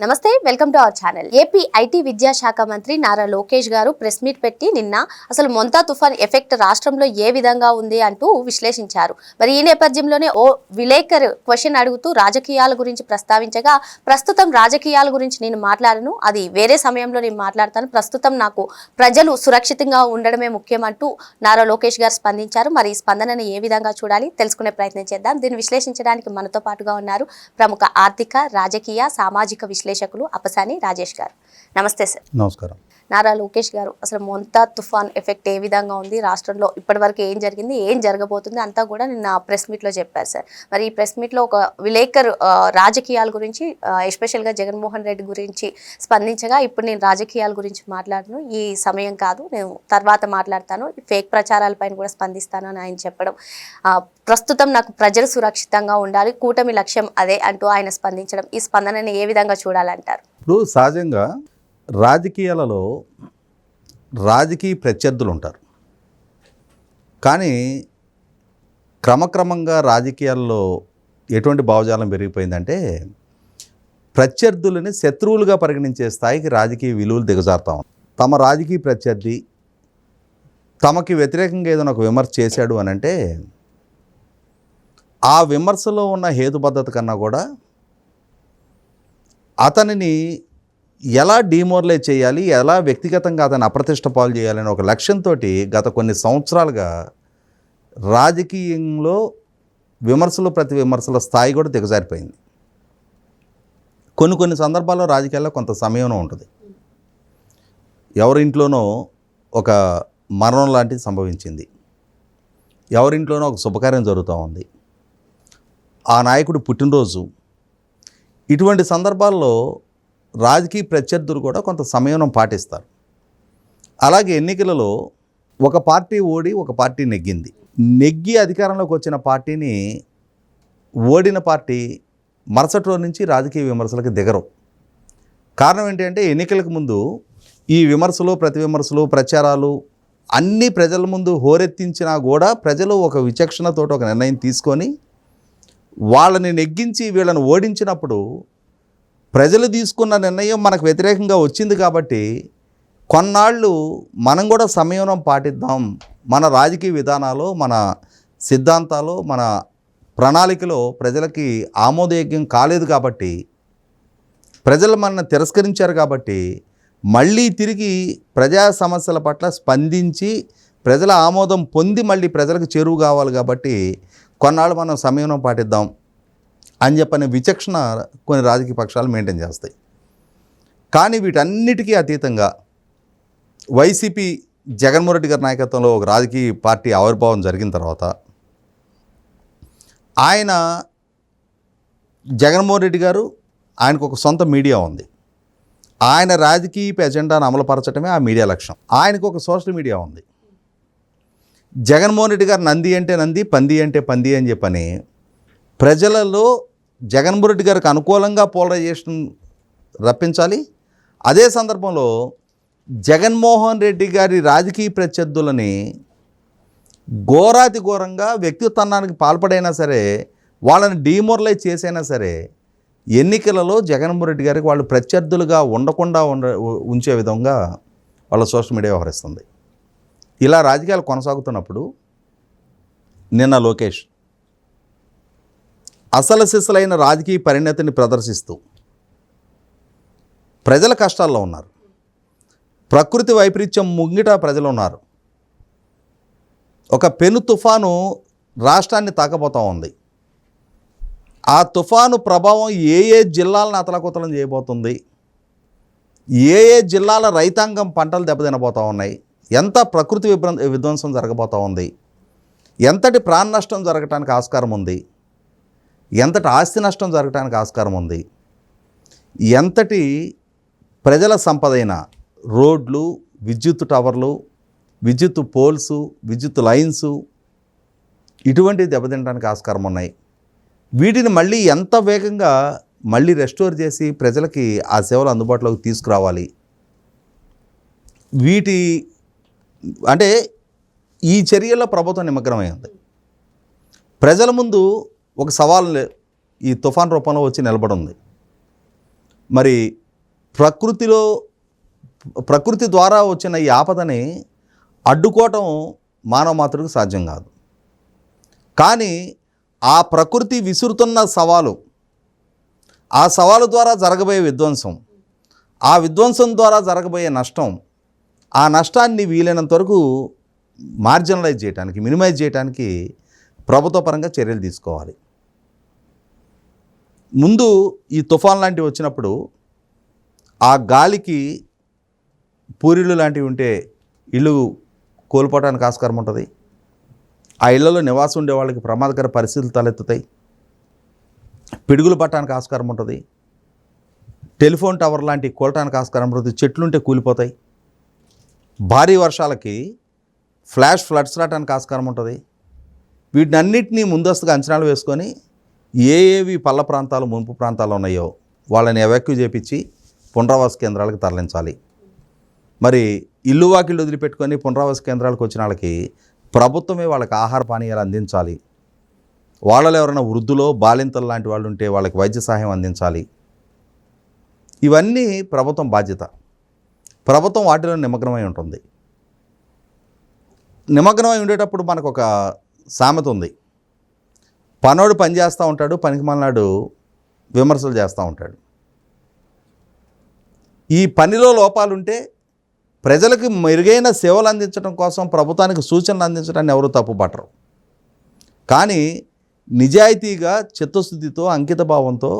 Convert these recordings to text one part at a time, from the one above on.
నమస్తే welcome to our channel. AP IT విద్యాశాఖ మంత్రి నారా లోకేష్ గారు ప్రెస్ మీట్ పెట్టి నిన్న అసలు మొంతా తుఫాన్ ఎఫెక్ట్ రాష్ట్రంలో ఏ విధంగా ఉంది అంటూ విశ్లేషించారు. మరి ఈ నేపథ్యంలోనే ఓ విలేకర్ క్వశ్చన్ అడుగుతూ రాజకీయాల గురించి ప్రస్తావించగా ప్రస్తుతం రాజకీయాల గురించి నేను మాట్లాడను అది వేరే సమయంలో నేను మాట్లాడతాను ప్రస్తుతం నాకు ప్రజలు సురక్షితంగా ఉండడమే ముఖ్యం అంటూ నారా లోకేష్ గారు స్పందించారు. మరి ఈ స్పందనను ఏ విధంగా చూడాలి? తెలుసుకునే ప్రయత్నం చేద్దాం. దీన్ని విశ్లేషించడానికి మనతో పాటుగా ఉన్నారు ప్రముఖ ఆర్థిక రాజకీయ సామాజిక విశ్లేషకులు అపసాని రాజేష్ గారు. నమస్తే సార్. నమస్కారం. నారా లోకేష్ గారు. అసలు మొంతా తుఫాన్ ఎఫెక్ట్ ఏ విధంగా ఉంది? రాష్ట్రంలో ఇప్పటివరకు ఏం జరిగింది? ఏం జరగబోతుంది? అంతా కూడా నిన్న ప్రెస్ మీట్లో చెప్పారు సార్. మరి ఈ ప్రెస్ మీట్లో ఒక విలేకరు రాజకీయాల గురించి ఎస్పెషల్గా జగన్మోహన్ రెడ్డి గురించి స్పందించగా ఇప్పుడు నేను రాజకీయాల గురించి మాట్లాడను. ఈ సమయం కాదు. నేను తర్వాత మాట్లాడతాను. ఫేక్ ప్రచారాలపైన కూడా స్పందిస్తాను అని ఆయన చెప్పడం. ప్రస్తుతం నాకు ప్రజలు సురక్షితంగా ఉండాలి. కూటమి లక్ష్యం అదే అంటూ ఆయన స్పందించడం. ఈ స్పందనని ఏ విధంగా చూడాలంటారు? ఇప్పుడు సహజంగా రాజకీయాలలో రాజకీయ ప్రత్యర్థులు ఉంటారు కానీ క్రమక్రమంగా రాజకీయాల్లో ఎటువంటి భావజాలం పెరిగిపోయిందంటే ప్రత్యర్థులని శత్రువులుగా పరిగణించే స్థాయికి రాజకీయ విలువలు దిగజారుతా ఉన్నాయి తమ రాజకీయ ప్రత్యర్థి తమకి వ్యతిరేకంగా ఏదైనా ఒక విమర్శ చేశాడు అని అంటే ఆ విమర్శలో ఉన్న హేతుబద్ధత కన్నా కూడా అతనిని ఎలా డిమోరలైజ్ చేయాలి? ఎలా వ్యక్తిగతంగా అతను అప్రతిష్ట పాలు చేయాలని ఒక లక్ష్యంతో గత కొన్ని సంవత్సరాలుగా రాజకీయంలో విమర్శలు ప్రతి విమర్శల స్థాయి కూడా దిగజారిపోయింది. కొన్ని కొన్ని సందర్భాల్లో రాజకీయాల్లో కొంత సమయంలో ఉంటుంది. ఎవరింట్లోనో ఒక మరణం లాంటిది సంభవించింది. ఎవరింట్లోనో ఒక శుభకార్యం జరుగుతూ ఉంది. ఆ నాయకుడు పుట్టినరోజు. ఇటువంటి సందర్భాల్లో రాజకీయ ప్రత్యర్థులు కూడా కొంత సంయమనం పాటిస్తారు. అలాగే ఎన్నికలలో ఒక పార్టీ ఓడి ఒక పార్టీ నెగ్గింది. నెగ్గి అధికారంలోకి వచ్చిన పార్టీని ఓడిన పార్టీ మరుసటి రోజు నుంచి రాజకీయ విమర్శలకు దిగరు. కారణం ఏంటంటే ఎన్నికలకు ముందు ఈ విమర్శలు ప్రతి విమర్శలు ప్రచారాలు అన్ని ప్రజల ముందు హోరెత్తించినా కూడా ప్రజలు ఒక విచక్షణతో ఒక నిర్ణయం తీసుకొని వాళ్ళని నెగ్గించి వీళ్ళని ఓడించినప్పుడు ప్రజలు తీసుకున్న నిర్ణయం మనకు వ్యతిరేకంగా వచ్చింది కాబట్టి కొన్నాళ్ళు మనం కూడా సంయమనం పాటిద్దాం. మన రాజకీయ విధానాలు మన సిద్ధాంతాలు మన ప్రణాళికలో ప్రజలకి ఆమోదయోగ్యం కాలేదు కాబట్టి ప్రజలు మనల్ని తిరస్కరించారు కాబట్టి మళ్ళీ తిరిగి ప్రజా సమస్యల పట్ల స్పందించి ప్రజల ఆమోదం పొంది మళ్ళీ ప్రజలకు చేరువు కావాలి కాబట్టి కొన్నాళ్ళు మనం సంయమనం పాటిద్దాం. అని చెప్పని విచక్షణ కొన్ని రాజకీయ పక్షాలు మెయింటైన్ చేస్తాయి. కానీ వీటన్నిటికీ అతీతంగా వైసీపీ జగన్మోహన్ రెడ్డి గారి నాయకత్వంలో ఒక రాజకీయ పార్టీ ఆవిర్భావం జరిగిన తర్వాత ఆయన జగన్మోహన్ రెడ్డి గారు ఆయనకు ఒక సొంత మీడియా ఉంది. ఆయన రాజకీయ ఎజెండాను అమలుపరచడమే ఆ మీడియా లక్ష్యం. ఆయనకు ఒక సోషల్ మీడియా ఉంది. జగన్మోహన్ రెడ్డి గారు నంది అంటే నంది పంది అంటే పంది అని చెప్పని ప్రజలలో జగన్మోహన్ రెడ్డి గారికి అనుకూలంగా పోలరైజేషన్ రప్పించాలి. అదే సందర్భంలో జగన్మోహన్ రెడ్డి గారి రాజకీయ ప్రత్యర్థులని ఘోరాతి ఘోరంగా వ్యక్తిత్వానికి పాల్పడైనా సరే వాళ్ళని డీమోరలైజ్ చేసైనా సరే ఎన్నికలలో జగన్మోహన్ రెడ్డి గారికి వాళ్ళు ప్రత్యర్థులుగా ఉండకుండా ఉండ ఉంచే విధంగా వాళ్ళ సోషల్ మీడియా వ్యవహరిస్తుంది. ఇలా రాజకీయాలు కొనసాగుతున్నప్పుడు నిన్న లోకేష్ అసలసిసలైన రాజకీయ పరిణతిని ప్రదర్శిస్తూ ప్రజల కష్టాల్లో ఉన్నారు. ప్రకృతి వైపరీత్యం ముంగిట ప్రజలు ఉన్నారు. ఒక పెను తుఫాను రాష్ట్రాన్ని తాకబోతూ ఉంది. ఆ తుఫాను ప్రభావం ఏ ఏ జిల్లాలను అతలకుతలం చేయబోతుంది? ఏ ఏ జిల్లాల రైతాంగం పంటలు దెబ్బతినబోతూ ఉన్నాయి? ఎంత ప్రకృతి విభ్రం విధ్వంసం జరగబోతూ ఉంది? ఎంతటి ప్రాణ నష్టం జరగటానికి ఆస్కారం ఉంది? ఎంతటి ఆస్తి నష్టం జరగటానికి ఆస్కారం ఉంది? ఎంతటి ప్రజల సంపదైన రోడ్లు విద్యుత్ టవర్లు విద్యుత్ పోల్సు విద్యుత్ లైన్సు ఇటువంటివి దెబ్బతినడానికి ఆస్కారం ఉన్నాయి. వీటిని మళ్ళీ ఎంత వేగంగా మళ్ళీ రెస్టోర్ చేసి ప్రజలకి ఆ సేవలు అందుబాటులోకి తీసుకురావాలి? వీటి అంటే ఈ చర్యల్లో ప్రభుత్వం నిమగ్నమై ఉంది. ప్రజల ముందు ఒక సవాల్ ఈ తుఫాన్ రూపంలో వచ్చి నిలబడింది. మరి ప్రకృతిలో ప్రకృతి ద్వారా వచ్చిన ఈ ఆపదని అడ్డుకోవటం మానవ మాతృకు సాధ్యం కాదు. కానీ ఆ ప్రకృతి విసురుతున్న సవాలు ఆ సవాలు ద్వారా జరగబోయే విధ్వంసం ఆ విధ్వంసం ద్వారా జరగబోయే నష్టం ఆ నష్టాన్ని వీలైనంత వరకు మార్జినలైజ్ చేయడానికి మినిమైజ్ చేయడానికి ప్రభుత్వ పరంగా చర్యలు తీసుకోవాలి. ముందు ఈ తుఫాన్ లాంటివి వచ్చినప్పుడు ఆ గాలికి పూరిళ్ళు లాంటివి ఉంటే ఇల్లు కోల్పోవడానికి ఆస్కారం ఉంటుంది. ఆ ఇళ్ళలో నివాసం ఉండే వాళ్ళకి ప్రమాదకర పరిస్థితులు తలెత్తుతాయి. పిడుగులు పట్టడానికి ఆస్కారం ఉంటుంది. టెలిఫోన్ టవర్ లాంటి కూలటానికి ఆస్కారం ఉంటుంది. చెట్లుంటే కూలిపోతాయి. భారీ వర్షాలకి ఫ్లాష్ ఫ్లడ్స్ రావడానికి ఆస్కారం ఉంటుంది. వీటిని అన్నిటినీ ముందస్తుగా అంచనాలు వేసుకొని ఏ ఏవి పల్ల ప్రాంతాలు ముంపు ప్రాంతాలు ఉన్నాయో వాళ్ళని ఎవాక్యూ చేపించి పునరావాస కేంద్రాలకు తరలించాలి. మరి ఇల్లు వాకిళ్ళు వదిలిపెట్టుకొని పునరావాస కేంద్రాలకు వచ్చిన వాళ్ళకి ప్రభుత్వమే వాళ్ళకి ఆహార పానీయాలు అందించాలి. వాళ్ళలో ఎవరైనా వృద్ధులో బాలింతలు లాంటి వాళ్ళు ఉంటే వాళ్ళకి వైద్య సహాయం అందించాలి. ఇవన్నీ ప్రభుత్వం బాధ్యత. ప్రభుత్వం వాటిలో నిమగ్నమై ఉంటుంది. నిమగ్నమై ఉండేటప్పుడు మనకు ఒక సామెత ఉంది. పనోడు పని చేస్తూ ఉంటాడు పనికి మన్నాడు విమర్శలు చేస్తూ ఉంటాడు. ఈ పనిలో లోపాలుంటే ప్రజలకు మెరుగైన సేవలు అందించడం కోసం ప్రభుత్వానికి సూచనలు అందించడాన్ని ఎవరు తప్పుపట్టరు. కానీ నిజాయితీగా చిత్తశుద్ధితో అంకితభావంతో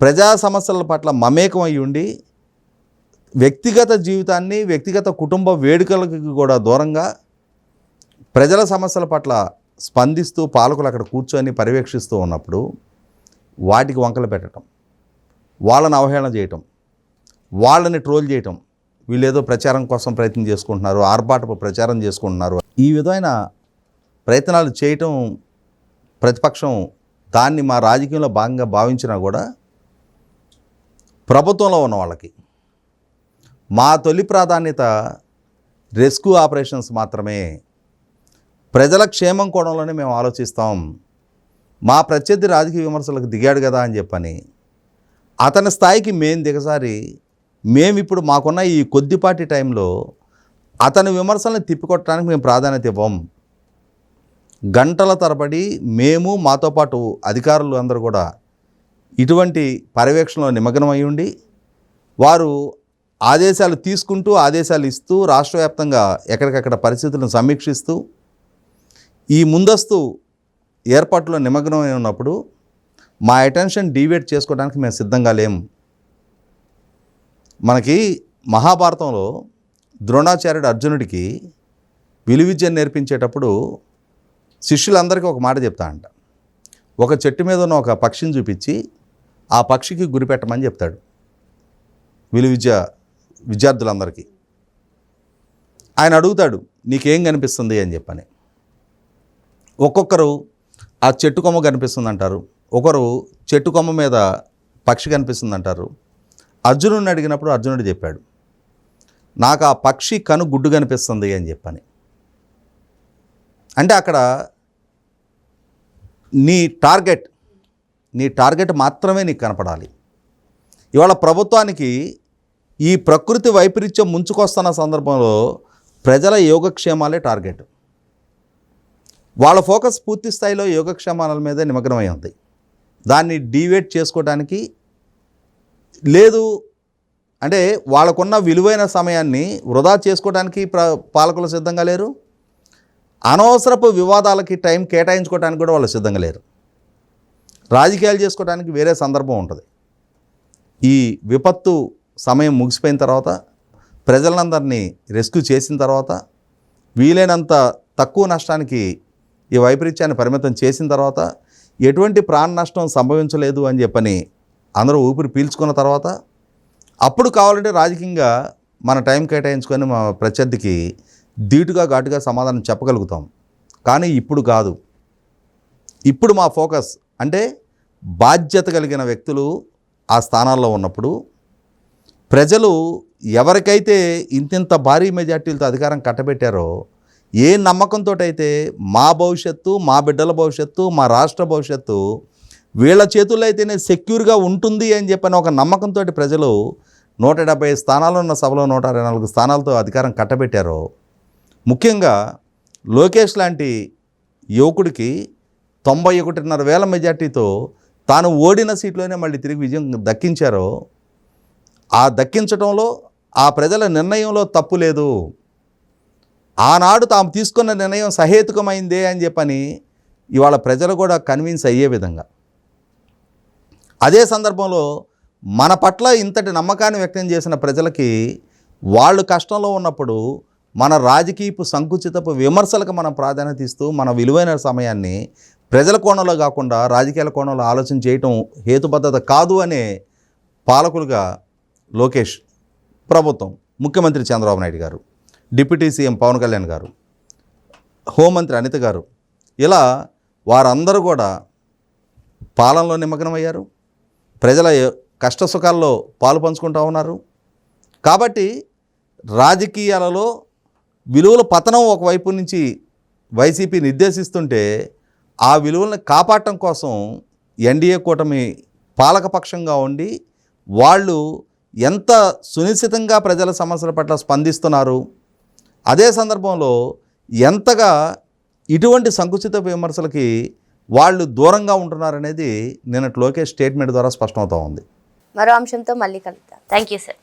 ప్రజా సమస్యల పట్ల మమేకం అయి ఉండి వ్యక్తిగత జీవితాన్ని వ్యక్తిగత కుటుంబ వేడుకలకు కూడా దూరంగా ప్రజల సమస్యల పట్ల స్పందిస్తూ పాలకులు అక్కడ కూర్చొని పర్యవేక్షిస్తూ ఉన్నప్పుడు వాటికి వంకలు పెట్టడం వాళ్ళని అవహేళన చేయటం వాళ్ళని ట్రోల్ చేయటం వీళ్ళేదో ప్రచారం కోసం ప్రయత్నం చేసుకుంటున్నారు ఆర్భాటపు ప్రచారం చేసుకుంటున్నారు. ఈ విధమైన ప్రయత్నాలు చేయటం ప్రతిపక్షం దాన్ని మా రాజకీయంలో భాగంగా భావించినా కూడా ప్రభుత్వంలో ఉన్న వాళ్ళకి మా తొలి ప్రాధాన్యత రెస్క్యూ ఆపరేషన్స్ మాత్రమే ప్రజల క్షేమం కోణంలోనే మేము ఆలోచిస్తాం. మా ప్రత్యర్థి రాజకీయ విమర్శలకు దిగాడు కదా అని చెప్పని అతని స్థాయికి మేము దిగసారి మేము ఇప్పుడు మాకున్న ఈ కొద్దిపాటి టైంలో అతని విమర్శలను తిప్పికొట్టడానికి మేము ప్రాధాన్యత ఇవ్వం. గంటల తరబడి మేము మాతో పాటు అధికారులు అందరూ కూడా ఇటువంటి పర్యవేక్షణలో నిమగ్నమై ఉండి వారు ఆదేశాలు తీసుకుంటూ ఆదేశాలు ఇస్తూ రాష్ట్ర వ్యాప్తంగా ఎక్కడికక్కడ పరిస్థితులను సమీక్షిస్తూ ఈ ముందస్తు ఏర్పాట్లో నిమగ్నమై ఉన్నప్పుడు మా అటెన్షన్ డీవేట్ చేసుకోవడానికి మేము సిద్ధంగా లేము మనకి మహాభారతంలో ద్రోణాచార్యుడు అర్జునుడికి విలువిద్య నేర్పించేటప్పుడు శిష్యులందరికీ ఒక మాట చెప్తా అంట. ఒక చెట్టు మీద ఉన్న ఒక పక్షిని చూపించి ఆ పక్షికి గురిపెట్టమని చెప్తాడు విలువిద్య విద్యార్థులందరికీ. ఆయన అడుగుతాడు నీకేం కనిపిస్తుంది? అని చెప్పని. ఒక్కొక్కరు ఆ చెట్టు కొమ్మ కనిపిస్తుంది అంటారు ఒకరు చెట్టు కొమ్మ మీద పక్షి కనిపిస్తుంది అంటారు అర్జునుడిని అడిగినప్పుడు అర్జునుడు చెప్పాడు నాకు ఆ పక్షి కను గుడ్డు కనిపిస్తుంది అని చెప్పని. అంటే అక్కడ నీ టార్గెట్ నీ టార్గెట్ మాత్రమే నీకు కనపడాలి. ఇవాళ ప్రభుత్వానికి ఈ ప్రకృతి వైపరీత్యం ముంచుకొస్తున్న సందర్భంలో ప్రజల యోగక్షేమాలే టార్గెట్. వాళ్ళ ఫోకస్ పూర్తి స్థాయిలో యోగక్షేమాల మీదే నిమగ్నమై ఉంది. దాన్ని డీవేట్ చేసుకోవడానికి లేదు అంటే వాళ్ళకున్న విలువైన సమయాన్ని వృధా చేసుకోవడానికి పాలకులు సిద్ధంగా లేరు. అనవసరపు వివాదాలకి టైం కేటాయించుకోవడానికి కూడా వాళ్ళు సిద్ధంగా లేరు. రాజకీయాలు చేసుకోవడానికి వేరే సందర్భం ఉంటుంది. ఈ విపత్తు సమయం ముగిసిపోయిన తర్వాత ప్రజలందరినీ రెస్క్యూ చేసిన తర్వాత వీలైనంత తక్కువ నష్టానికి ఈ వైపరీత్యాన్ని పరిమితం చేసిన తర్వాత ఎటువంటి ప్రాణ నష్టం సంభవించలేదు అని చెప్పని అందరూ ఊపిరి పీల్చుకున్న తర్వాత అప్పుడు కావాలంటే రాజకీయంగా మన టైం కేటాయించుకొని మా ప్రత్యర్థికి ధీటుగా ఘాటుగా సమాధానం చెప్పగలుగుతాం. కానీ ఇప్పుడు కాదు. ఇప్పుడు మా ఫోకస్ అంటే బాధ్యత కలిగిన వ్యక్తులు ఆ స్థానాల్లో ఉన్నప్పుడు ప్రజలు ఎవరికైతే ఇంతింత భారీ మెజార్టీలతో అధికారం కట్టబెట్టారో ఏ నమ్మకంతో అయితే మా భవిష్యత్తు మా బిడ్డల భవిష్యత్తు మా రాష్ట్ర భవిష్యత్తు వీళ్ళ చేతుల్లో అయితేనే సెక్యూర్గా ఉంటుంది అని చెప్పని ఒక నమ్మకంతో ప్రజలు నూట డెబ్బై స్థానాలు ఉన్న సభలో నూట అరవై నాలుగు స్థానాలతో అధికారం కట్టబెట్టారు ముఖ్యంగా లోకేష్ లాంటి యువకుడికి తొంభై ఒకటిన్నర వేల మెజార్టీతో తాను ఓడిన సీట్లోనే మళ్ళీ తిరిగి విజయం దక్కించారో ఆ దక్కించడంలో ఆ ప్రజల నిర్ణయంలో తప్పు లేదు. ఆనాడు తాము తీసుకున్న నిర్ణయం సహేతుకమైందే అని చెప్పని ఇవాళ ప్రజలు కూడా కన్విన్స్ అయ్యే విధంగా. అదే సందర్భంలో మన పట్ల ఇంతటి నమ్మకాన్ని వ్యక్తం చేసిన ప్రజలకి వాళ్ళు కష్టంలో ఉన్నప్పుడు మన రాజకీయపు సంకుచితపు విమర్శలకు మనం ప్రాధాన్యత ఇస్తూ మన విలువైన సమయాన్ని ప్రజల కోణంలో కాకుండా రాజకీయాల కోణంలో ఆలోచన చేయటం హేతుబద్ధత కాదు అనే పాలకులుగా లోకేష్ ప్రభుత్వం ముఖ్యమంత్రి చంద్రబాబు నాయుడు గారు డిప్యూటీ సీఎం పవన్ కళ్యాణ్ గారు హోంమంత్రి అనిత గారు ఇలా వారందరూ కూడా పాలనలో నిమగ్నమయ్యారు. ప్రజల కష్ట సుఖాల్లో పాలు పంచుకుంటూ ఉన్నారు. కాబట్టి రాజకీయాలలో విలువల పతనం ఒకవైపు నుంచి వైసీపీ నిర్దేశిస్తుంటే ఆ విలువలను కాపాడటం కోసం ఎన్డీఏ కూటమి పాలకపక్షంగా ఉండి వాళ్ళు ఎంత సునిశ్చితంగా ప్రజల సమస్యల పట్ల స్పందిస్తున్నారు. అదే సందర్భంలో ఎంతగా ఇటువంటి సంకుచిత విమర్శలకి వాళ్ళు దూరంగా ఉంటున్నారనేది నిన్నటి లోకేష్ స్టేట్మెంట్ ద్వారా స్పష్టమవుతా ఉంది. మరో అంశంతో మళ్ళీ కలుద్దాం. Thank you sir.